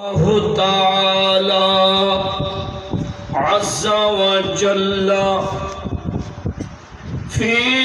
الله تعالى عز وجل في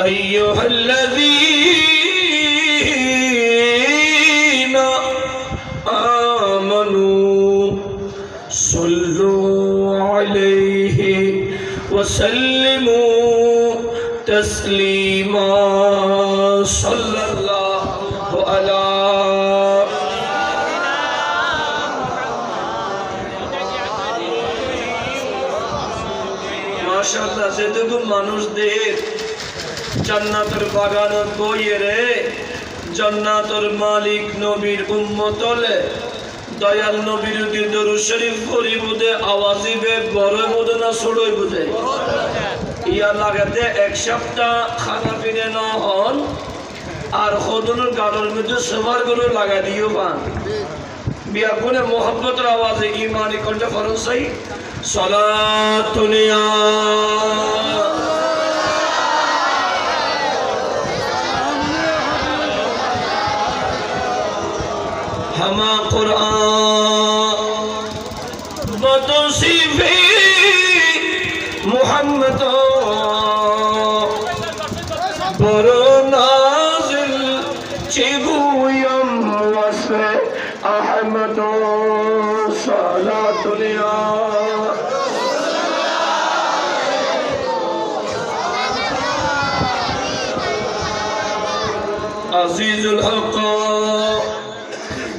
أيها الذين آمنوا صلوا عليه وسلموا تسليما. صلى মানুষদের। জান্নাতের বাগান বইয়ে রে। জান্নাতের মালিক নবীর উম্মতলে দয়াল নবীর যদি দরুদ শরীফ পড়ি বুঝে আওয়াজিবে বড় বুঝে না ছোড়ই বুঝে। ইয়া লাগাতে এক সপ্তাহ খানা পিনে না হন, আর সদনের গানের মধ্যে সবারগুলো লাগা দিও পান বিয়া কোনে মোহাম্মতের আওয়াজে ইমানি কণ্ঠে ফরজ চাই সলাতুনিয়া ہما قرآن بدوسی بھی محمد برو نازل چبویم وسے احمد صلاة دنیا عزيز الحق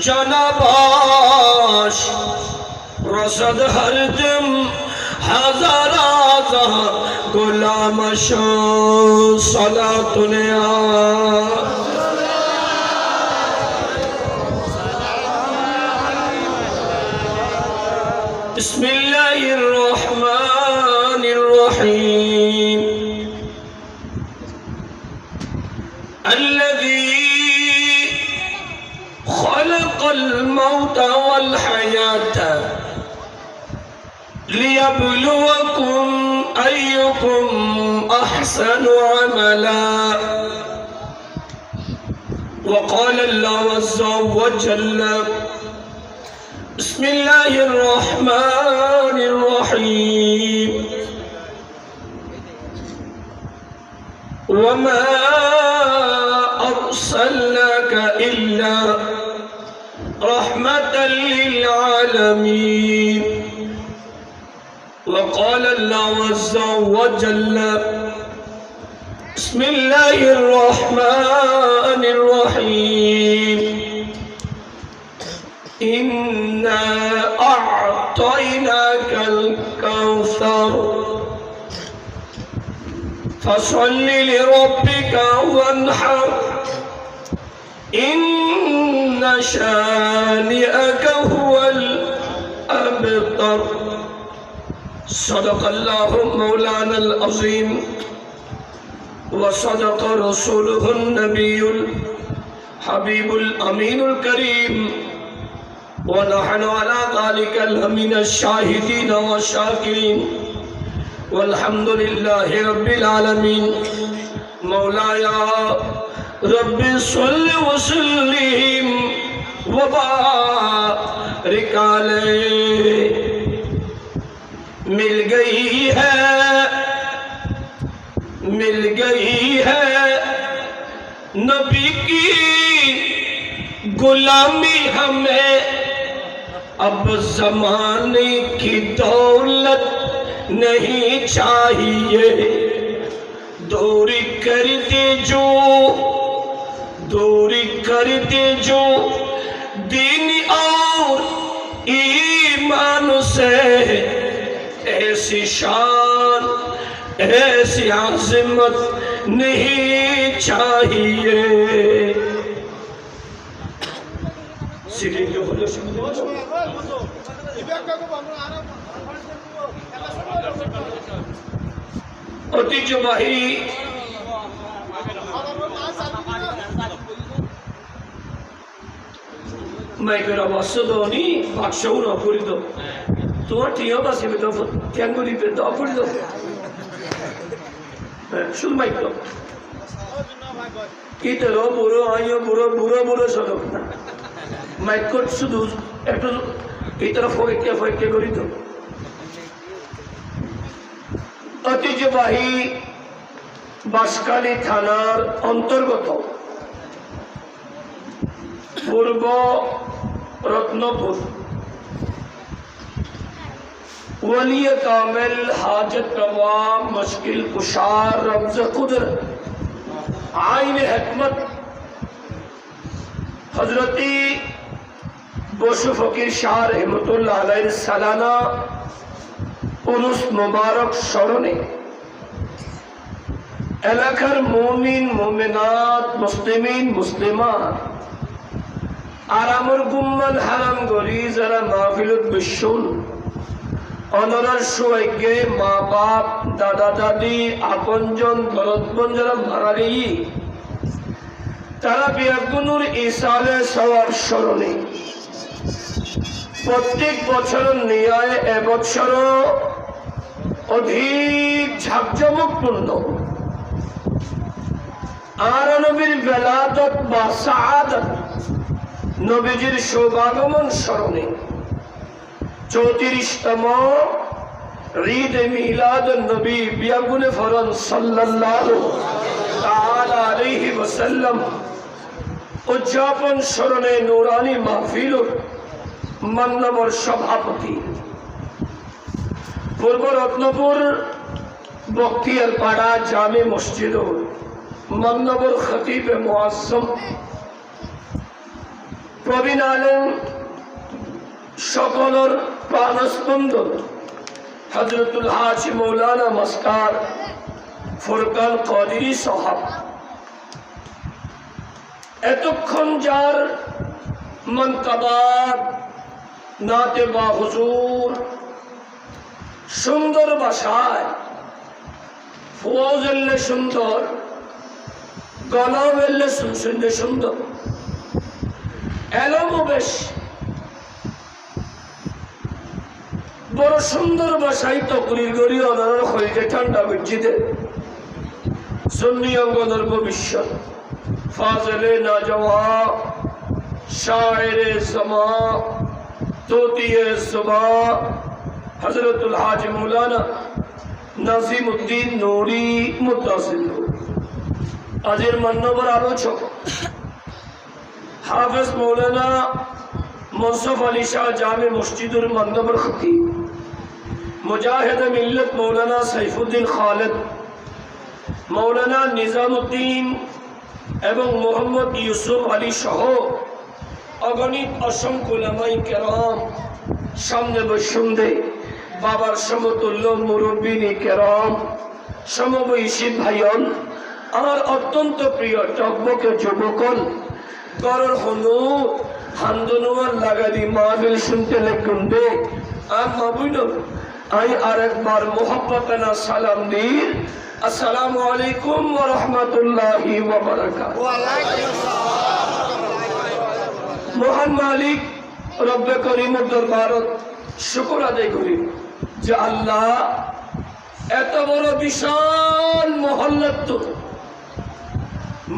جنباش هر دم حضرات غلام شو صلاة نيا بسم الله الرحمن الرحيم ليبلوكم أيكم أحسن عملا. وقال الله عز وجل بسم الله الرحمن الرحيم. وما أرسلناك إلا رحمة للعالمين. وقال الله عز وجل بسم الله الرحمن الرحيم. إنا أعطيناك الكوثر. فصل لربك وانحر. إن شانئك هو الأبتر. صدق اللہ مولانا العظیم وصدق رسوله النبی حبیب الامین الكریم ونحن على ذلك الامین الشاہدین والشاکرین والحمدللہ رب العالمین مولایا رب صل وسلم وبارک علیہ مل گئی ہے۔ مل گئی ہے۔ نبی کی غلامی ہمیں اب زمانے کی دولت نہیں چاہیے۔ دوری کر دے جو، دوری کر دے جو۔ دین اور ایمان سے ایسی شان ایسی عظمت نہیں چاہیے۔ ঐতিহ্যবাহী মাইকের অবাস্যদনী বাক্সও دو۔ তোমার তো করি দ করি দো হ্যাঁ, শুধু মাইক দাও। ইতেরও বুড়ো আইও বুড়ো বুড়ো বুড়ো সদো মাইক কর শুধু একটু ইতর ফয়কে ফয়কে করি তো। ঐতিহ্যবাহী বাঁশখালী থানার অন্তর্গত পূর্ব রত্নপুর। ولی کامل حاجت روا مشکل کشار، رمز قدر آئین حکمت۔ حضرتی بوشف فقیر شاہ رحمت اللہ علیہ سالانہ انس مبارک شوروں نے۔ الکھر مومن، مومنات، مسلمین، مسلمان، آرام الگمن حرم گوری، ذرا محفل البشون অনরার সৌভাগ্যে মা বাপ, দাদা, দাদি, আপনজন ভরতবন যারা মারা গেই, তারা বিয়াগুনুর ইসালে সবার স্মরণে। প্রত্যেক বছর নিয়ায় এবছর অধিক ঝাকজমকপূর্ণ। আর নবীর বেলাদত বা সাহাদত নবীজির সৌভাগমন স্মরণে। চৌত্রিশতম ঈদ মিলাদ নবী বিয়াগুনে ফরন সাল্লাল্লাহু তাআলা আলাইহি ওয়াসাল্লাম। উদযাপন স্মরণে নুরানি মাহফিল মান্যবর সভাপতি। পূর্ব রত্নপুর বক্তিয়ার পাড়া জামে মসজিদ মান্যবর খতিব মুআজ্জম প্রবীণ আলম সকলের প্রাণস্পন্দন। হজরতুল হাজ মৌলানা মস্কার ফুরকান কদিরি সাহাব। এতক্ষণ যার মন্তবাদ নাতে বা হুজুর সুন্দর ভাষায় ফুয়াজল্লে সুন্দর গলাবেল্লে শুনলে সুন্দর এলমও বেশ বড় সুন্দর বাসায় তকরির গড়ি অনার হইতে ঠান্ডা বিজিতে সুন্নি অঙ্গনের ভবিষ্যৎ। ফাজলে না জওয়া শায়েরে সমা, তোতিয়ে সুবা হজরতুল হাজ মৌলানা নাসিম উদ্দিন নুরি মুদাসিল। আজের মান্যবর আলোচক, হাফেজ মৌলানা মনসুফ আলী শাহ জামে মসজিদুর মান্যবর খতিব। মুজাহিদ মিল্লত মৌলানা সাইফুদ্দিন খালেদ, মৌলানা নিজামুদ্দিন এবং মোহাম্মদ ইউসুফ আলী সহ অগণিত অসংখ্য লামাই কেরাম, সামনে বৈষম্যে বাবার সমতুল্য মুরব্বিনী কেরাম, সমবয়সী ভাইয়ন, আমার অত্যন্ত প্রিয় টকবকে যুবকল গরর হনু, হান্দনুয়ার লাগাদি মাহবিল শুনতে লেগুনবে আর মাবুইন আই আরেকবার মোহাম্মতানা সালাম দি আসসালামু আলাইকুম ওয়া রাহমাতুল্লাহি ওয়া বারাকাতুহু। মহান মালিক রব্বে করিমের দরবারত শুকর আদায় করি যে আল্লাহ এত বড় বিশাল মহল্লত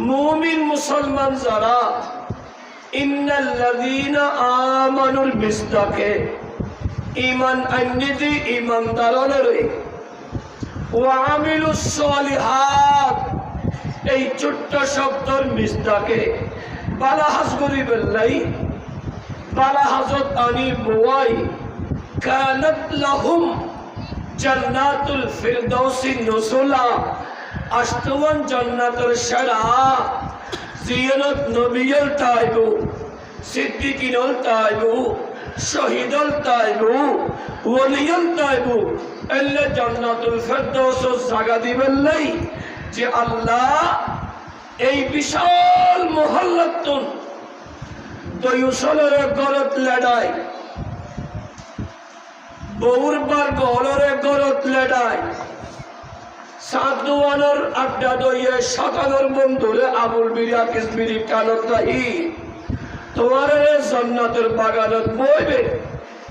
মুমিন মুসলমান যারা ইন্নাল্লাযীনা আমানুল বিস্তাকে ইমান আন্নিদি ইমানদারনের ওয়ামিলুস সালিহাত। এই ছোট্ট শব্দর মিসদাকে বালাহাস গরিবের লাই বালাহাজত আনি বোয়াই, কানাত লাহুম জান্নাতুল ফিরদৌসি নসুলা। আষ্টমান জান্নাতের সেরা জিয়নত নবিয়ল তাইবু সিদ্দিকিনল তাইবু। শহীদল তাইবু ওলিয়ল তাইবু, এল্লে জান্নাতুল ফিরদৌস দিবেন লাই যে আল্লাহ এই বিশাল মহল্লাতুন দয়ুসলের গরত লড়াই বহুবার গলরে গরত লড়াই সাধুয়ানোর আড্ডা দইয়ে সকালের বন্ধুরে আবুল বিরিয়া কিসবিরি কানত নাহি তোমার জন্নাতের বাগানত বইবে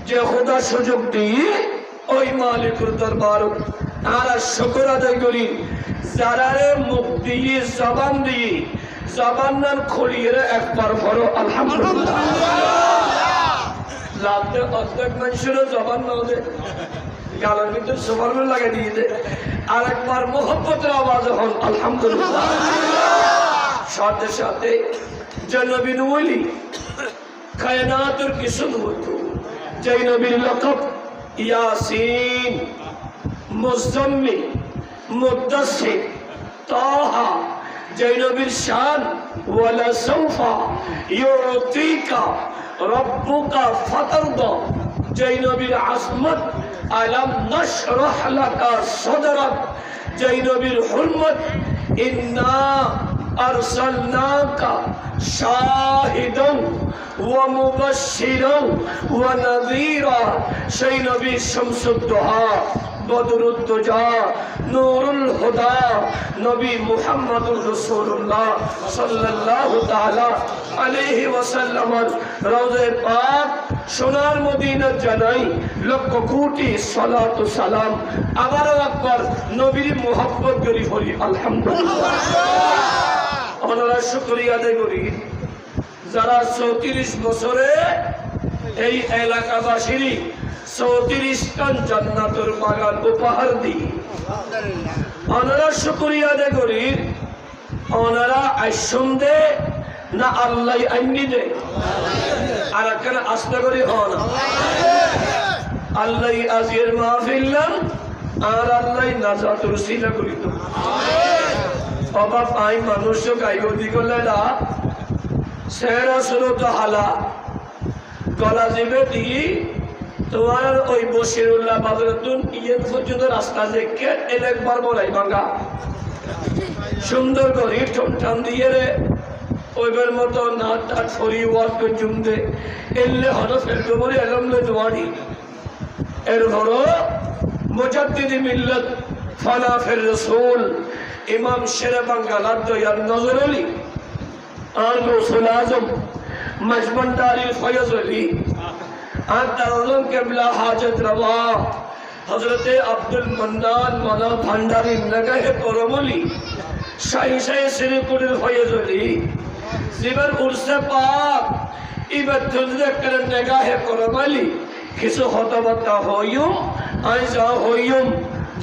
যে খোদা সুযোগ দিয়ে ওই মালিকুর দরবার আর শুকর আদায় করি। যারা মুখ দিয়ে, জবান দিয়ে, জবান নান খুলিয়ে একবার ভরো আলহামদুলিল্লাহ। অর্ধেক মানুষেরও জবান না দে। গালের ভিতরে সবার লাগে দিয়ে দে। আর একবার মোহব্বতের আওয়াজ হন, আলহামদুলিল্লাহ। সাথে সাথে যে নবীন বলি কায়নাতের কিছু মতো যে নবীর লকব ইয়াসিন, মুজম্মি, মুদাসসির, তাহা যে নবীর শান, ওয়ালা সৌফা ইউতিকা রব্বুকা ফাতারদা যে নবীর আসমত আলাম নশরাহ লাকা সদরক যে নবীর হুরমত, ইন্না أرسلناك شاهدا ومبشرا ونذيرا সেই নবী শামসুদ্দোহা বদরুদ্দোজা নুরুল হুদা নবী মুহাম্মদুর রাসূলুল্লাহ সাল্লাল্লাহু তাআলা আলাইহি ওয়াসাল্লামের রওজে পাক সোনার মদিনা জানাই লক্ষ কোটি সালাত ও সালাম আবারও একবার নবীর মোহাম্মদ করি বলি আলহামদুলিল্লাহ ওনারা শুক্রিয়া আদায় করি। যারা চৌত্রিশ বছরে এই এলাকাবাসীর চৌত্রিশ টান জান্নাতের বাগান উপহার দিই। ওনারা শুক্রিয়া আদায় করি। ওনারা আইসম দে না আল্লাহ আইনি দে আর একখানে আস্থা করি হন। আল্লাহ আজির মাহফিল্লাম আর আল্লাহ নাজাতুর সিলা করিত অভাব আই মানুষ গাইব দিগলে না। সেরা সুরত হালা। গলা জিবে দি তোমার ওই বসিরুল্লাহ বাজারতুন ইয়ে পর্যন্ত রাস্তা দেখে এলে একবার বলাই ভাঙা। সুন্দর করে ঠোঁট টান দিয়ে রে ওইবার মতো নাট টাট ফরি ওয়াজ করে জুমদে এলে হলো ফেলতে বলে এলমলে দোয়ারি এর ধরো মুজাদ্দিদি মিল্লত ফানা ফের রসুল ইমাম শেরে বাঙ্গালার দয়ার নজর আলী আর গৌসুল আজম মজমন্দারি ফয়জ আলী আর দারুল কেবলা হাজত রওয়া হজরতে আব্দুল মন্নান মানা ভান্ডারি নগাহে করমলি শাহী শাহী শ্রীপুরের ফয়জ আলী জীবন উর্সে পাক ইবার তুলতে করে নগাহে করমলি কিছু হতবার্তা হইম আই যা হইম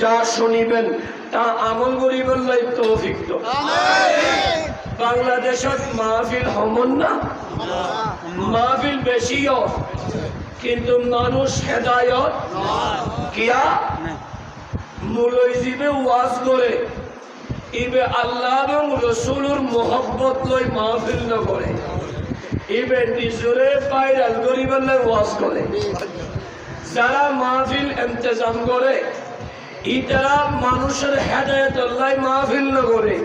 যা শুনিবেন তা আমল করিবার লাই তৌফিক তো বাংলাদেশত মাহফিল হমন না? মাহফিল বেশিও কিন্তু মানুষ হেদায়ত কিয়া? মুলই জিবে ওয়াজ করে ইবে আল্লাহ এবং রসুলুর মোহব্বত লই মাহফিল ন করে ইবে নিজরে পাইরাল করিবার লাই ওয়াজ করে। যারা মাহফিল ইন্তজাম করে ইতারা মানুষের হেদায়ত আল্লাহ মাহফিল ন করে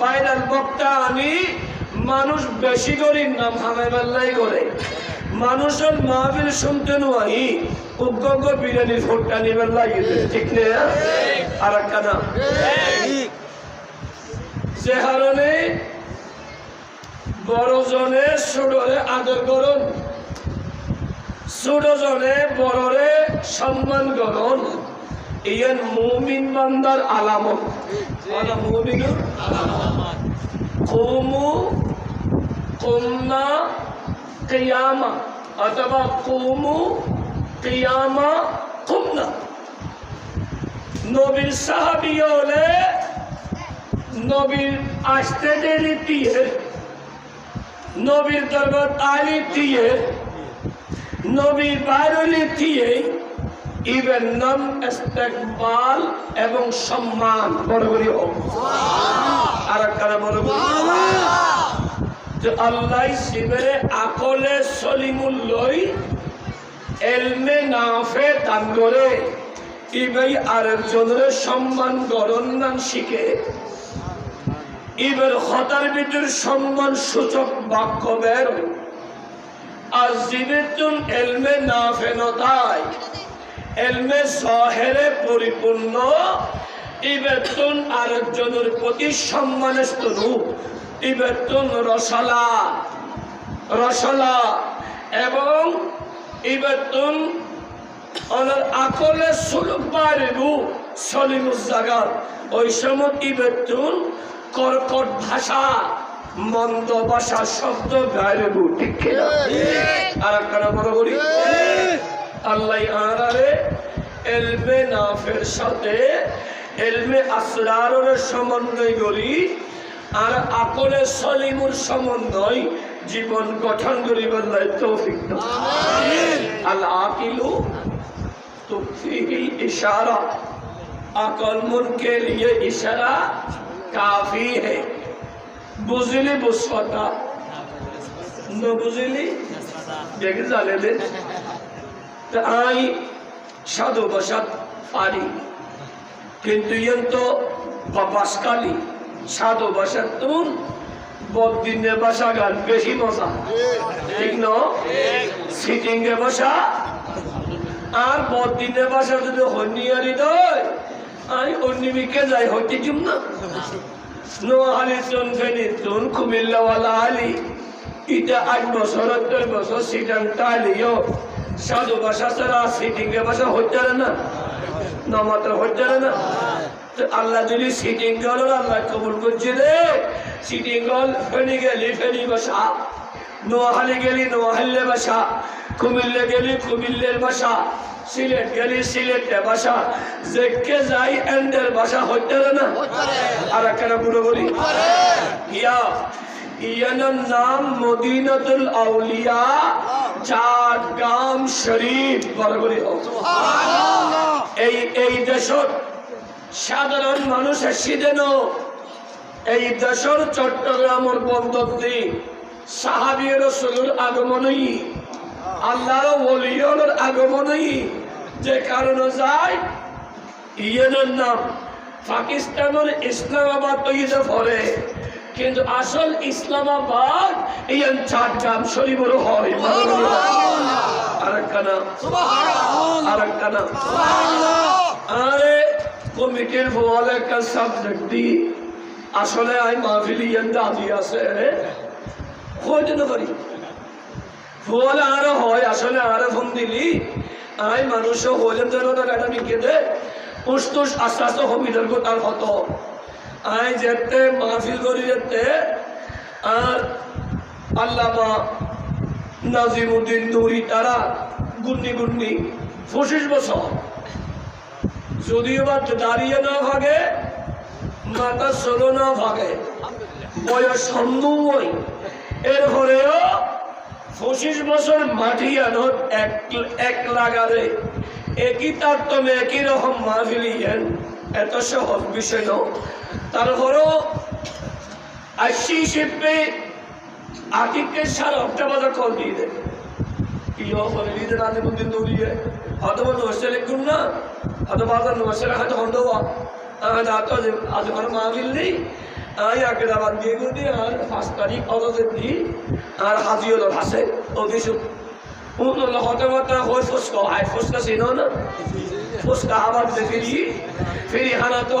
বাইরাল বক্তা আনি মানুষ বেশি করি নাম হামেবাল্লাই করে। মানুষের মাহফিল শুনতে নয় উগ্র বিরিয়ানির ফোটটা নিবেন লাগিয়ে ঠিক নেই আর একটা না। যে হারণে বড় জনে ছোটরে আদর করুন ছোট জনে বড়রে সম্মান করুন। ইয়ান মুমিন বান্দার আলামত। মানে মুমিন? কুমু কুমনা কিয়ামা অথবা কুমু কিয়ামা কুমনা। নবীর সাহাবি হলে নবীর আসতে দেরি দিয়ে নবীর দরবার আলি দিয়ে নবীর বাইরলি দিয়ে ইবের নাম ইস্তেকবাল এবং সম্মান। বড় করি আর বড় করি। যে আল্লাহ শিবেরে আকলে সলিমুল লই এলমে নাফে দান করে। ইবাই আরেকজনের সম্মান গরন্দান শিখে। ইবের হতার ভিতর সম্মান সূচক বাক্য বের। আর জীবেতুন এলমে নাফে নতায় এলমে সহেরে পরিপূর্ণ ইবেতুন আরেকজনের প্রতি সম্মানের স্তরূপ ইবেতুন রসালা রসলা এবং ইবেতুন ওনার আকলে সুলুক বাড়িবু সলিমুজাগার ওই সময় ইবেতুন কর্কট ভাষা মন্দ ভাষা শব্দ গাইবু ঠিক কিনা আর একটা বড় করি আল্লাহ আহারারে এলমে নাফের সাথে এলমে আসরারের সমন্বয় করি আর আকলে সলিমুর সমন্বয় জীবন গঠন করিবার তৌফিক কাফি হে। বুঝলি বুঝলি? দেখে জানে দে তা আই সাধু বসাত পারি। কিন্তু ইয়ন তো বাপাসকালি সাধু বসাত তুন বদিনে বসা গান বেশি মজা। ঠিক ন? সিটিং এ বসা, আর বদিনে বসা যদি হনিয়ারি দয় আমি অন্যমিকে যাই হইতে চুম না। নোয়াহালি চুন ফেনি চুন, কুমিল্লাওয়ালা আলি, ইটা আট বছর দেড় বছর সিটাং টালিও। সাধু ভাষা ছাড়া সিটিং ভাষা হচ্ছে না। না মাত্র হচ্ছে না। আল্লাহ যদি সিটিং গল আল্লাহ কবুল করছে রে। সিটিং গল ফেনি গেলি ফেনি বসা। নোয়াহালি গেলি নোয়াহাল্লে বাসা। কুমিল্লে গেলি কুমিল্লের বাসা। সিলেট গেলি সিলেটের বাসা। যেকে যাই এন্ডের বাসা হইতে না। আর একটা বুড়ো বলি। ইয়া ইয়ানার নাম মদিনাতুল আউলিয়া। চাটগাম শরীফ বরবরি হোক এই এই দেশত সাধারণ মানুষ এসিদেন এই দেশের চট্টগ্রামের বন্দরটি সাহাবি রসুলের আগমনই আল্লাহর ওলিয়নের আগমনই যে কারণে যায় ইয়েনের নাম পাকিস্তানের ইসলামাবাদ তৈরি পড়ে। কিন্তু আসল ইসলামাবাদ ইয়ান চাটগ্রাম শরীফেরও হয়। নাম আরে কমিটির বলে একটা সাবজেক্ট দি। আসলে আই মাহফিলি দাদি আছে। না পারি বলে আরও হয় আসলে আরও ফোন দিলি। আই মানুষ যেন না এটা মিকে দে আস্তে আস্তে হবিদের তার হতো। আই যেতে, মাহফিল করি যেতে। আর আল্লামা নাজিমুদ্দিন নুরি তারা গুন্নি গুন্নি পঁচিশ বছর। যদিও বা দাঁড়িয়ে না ভাগে, মাথা ষোলো না ভাগে, বয়স সম্ভবই এরপরেও পঁচিশ বছর মাটি আনত এক এক লাগারে একই তারতমে একই রকম মাহফিলিয়েন এত সহজ বিষয় ন তারপরেও আশি শিল্পে আটিকে সাড়ে আটটা বাজার কল দিয়ে দেয়। কি বলে দিতে রাতে মন্দির দৌড়িয়ে হয়তো বলতো হোস্টেলে লিখুন না, হয়তো বাজার হোস্টেলে হয়তো আমি রাত আজ আমার মাহফিল নেই। আমি আবার দিয়ে দিই আর পাঁচ তারিখ অতদের দিই আর হাজি হলো ভাসে ও কিছু হতে মতো হয়ে ফুসকা ফুসকা না? ফুসকা আবার ফেরি। হানা তো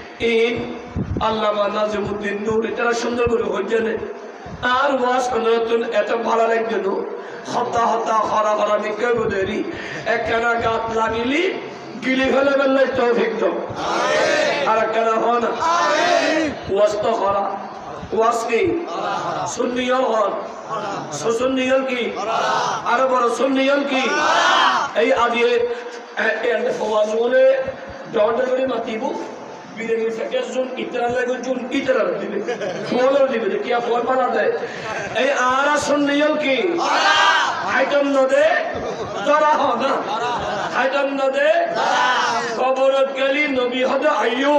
ইন আল্লাহ নাজিমুদ্দিন নূর তারা সুন্দর করে হচ্ছে আর ওয়াজ নতুন এত ভালো লাগছে না হতা হতা হরা হরা নিকে বুঝেরি একখানা গাছ লাগিলি গিলি ফেলে ফেললে তৌফিক তো আর একখানা হন ওয়াজ তো করা ওয়াজ কি? সুন্নিয়ল হন সুন্নিয়ল কি? আরও বড় সুন্নিয়ল কি? এই আজকে ওয়াজ বলে দরজা করে মাতিব। দিবে। দিবে ফল দেয়। এই আরা সুন্নিয়ল কি? আইটেম নদে হ না। নদে গেলি নবী হদ আইয়ো।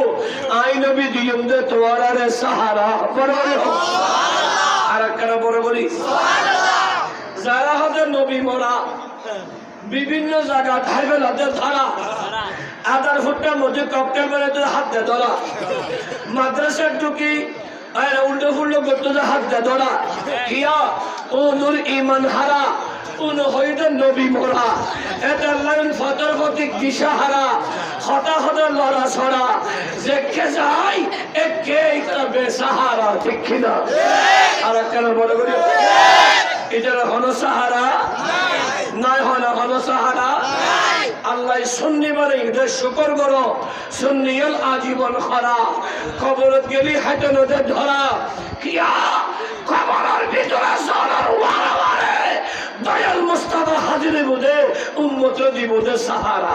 আই নবী দিয়ম দে তোয়ারে সাহারা। বরাবর আর বড় বলি। যারা হতে নবী মরা, বিভিন্ন জায়গা ধাইবে হাতে ধরা। আদার ফুটটার মধ্যে ককটেল মেরে তো হাত দে ধরা। মাদ্রাসার ঢুকি, আর উল্টো ফুল্টো করতে তো হাত দে ধরা। কিয়া ও নূর ইমান হারা কোন? নবী এটা লাইন যে কে এটা নাই হন হন সাহারা? আল্লাহ সুন্নি মানে ঈদের শুকর করো। সুন্নিয়ল আজীবন খরা। কবরত গেলি হাতে নদে ধরা। কিয়া? কবরের ভিতরে সরার ওয়ারা দয়াল মুস্তাফা হাজিরে বুঝে উম্মত দিবুদে সাহারা।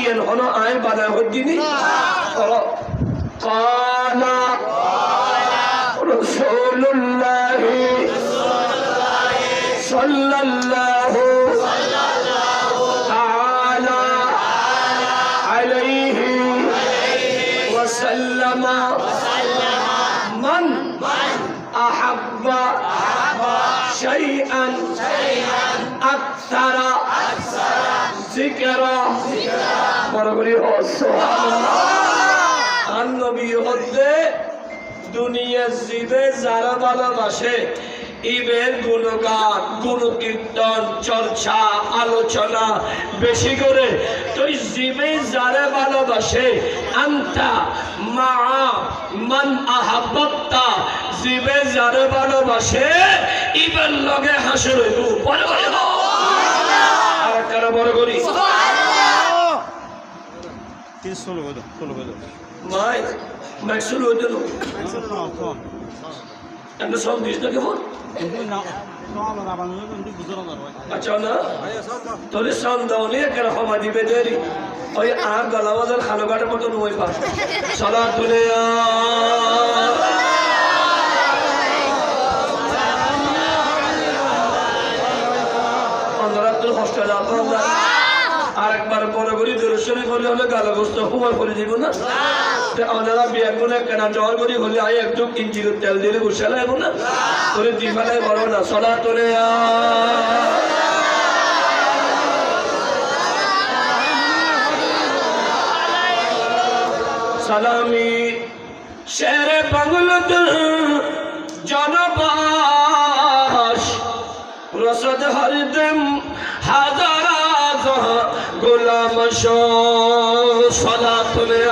ইয়েন হন আয় বানা হদ্দিনি রসুল্লাহ সাল্লাল্লাহু আকসারা জিকরা। বড় করি আর নবী হতে দুনিয়া জীবে যারা ভালোবাসে ইবের গুণগান, গুণকীর্তন, চর্চা, আলোচনা বেশি করে। তুই জিবে যারা ভালোবাসে আন্তা মা মান আহাব্বতা জিবে যারা ভালোবাসে ইবের লগে হাসুর হইব। বড় বড় কারা বড় করি। করে দাও ষোলো না কেমন আচ্ছা খালো কাটার মতন হস্টেলে আপনার আর একবার বড় করি দূরস্বরী করলে হলে গালা গোস্ত হুমার করে দিব না? ওনারা বিয়ার করে কেনা জ্বর করি হলে আই একটু ইঞ্চির তেল দিলে বসে লাগবো না? তোরে দি ফেলায় বড় না সলা তোরে সালামি শের বাংলত জনবাস রসদ হরদম হাজারা গোলাম সলা তুলে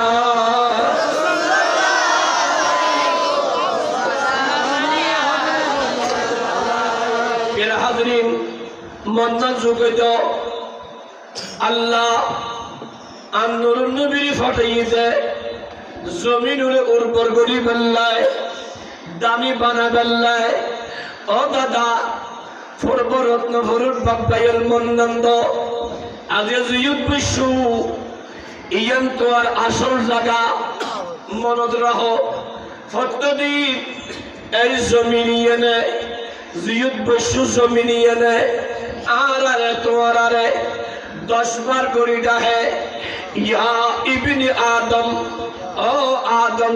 হাজরিন মন্না যুগে আল্লাহ আন্দোল নবীর ফটাইয়ে দেয় জমিন উড়ে উর্বর করি বেল্লায় দামি বানা বেল্লায় ও দাদা পূর্ব রত্ন ভরুর বাব্বাইয়ের মন্নন্দ আগে জিয়ুদ বিশ্ব ইয়ান তো আর আসল জায়গা মনত রাহ ফটদিন এই জমিন ইয়েনে জিয়ুদ বিশ্ব জমিন ইয়েনে আর আরে তোমার আরে দশ বার করি ডাহে ইয়া ইবনি আদম, ও আদম